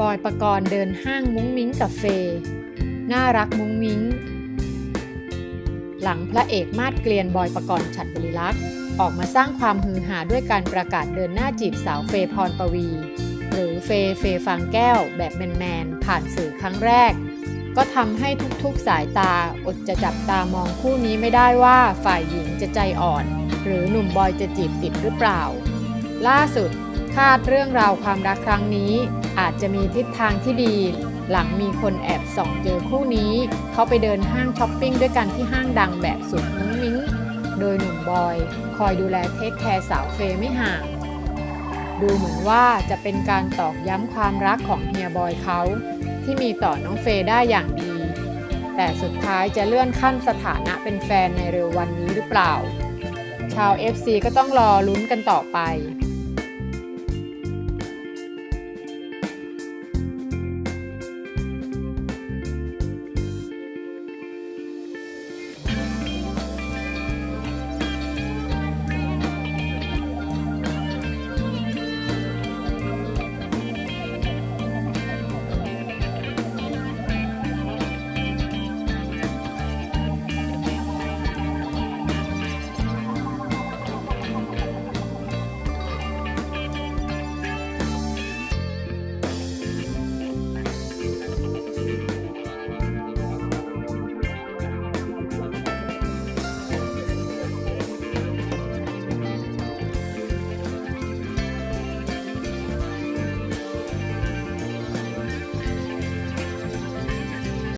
บอยประกรณ์เดินห้างมุ้งมิ้งกับเฟยน่ารักมุ้งมิ้ง หลังพระเอกมาดเกลียนบอยประกรณ์ฉัดบริลักษ์ออกมาสร้างความฮือหาด้วยการประกาศเดินหน้าจีบสาวเฟยพรปวี หรือเฟยเฟยฟางแก้วแบบแมนๆผ่านสื่อครั้งแรก ก็ทำให้ทุกๆสายตาอดจะจับตามองคู่นี้ไม่ได้ว่าฝ่ายหญิงจะใจอ่อน หรือหนุ่มบอยจะจีบติดหรือเปล่า ล่าสุด คาดเรื่องราวความรักครั้งนี้ อาจจะมีทิศทางที่ดี หลังมีคนแอบส่องเจอคู่นี้ เขาไปเดินห้างช้อปปิ้งด้วยกันที่ห้างดังแบบสุดมุ้งมิ้ง โดยหนุ่มบอย คอยดูแลเทคแคร์สาวเฟยไม่ห่างดูเหมือนว่าจะเป็นการตอกย้ำความรักของเฮียบอยเขาที่มีต่อน้องเฟยได้อย่างดี แต่สุดท้ายจะเลื่อนขั้นสถานะเป็นแฟนในเร็ววันนี้หรือเปล่า ชาว FC ก็ต้องรอลุ้นกันต่อไป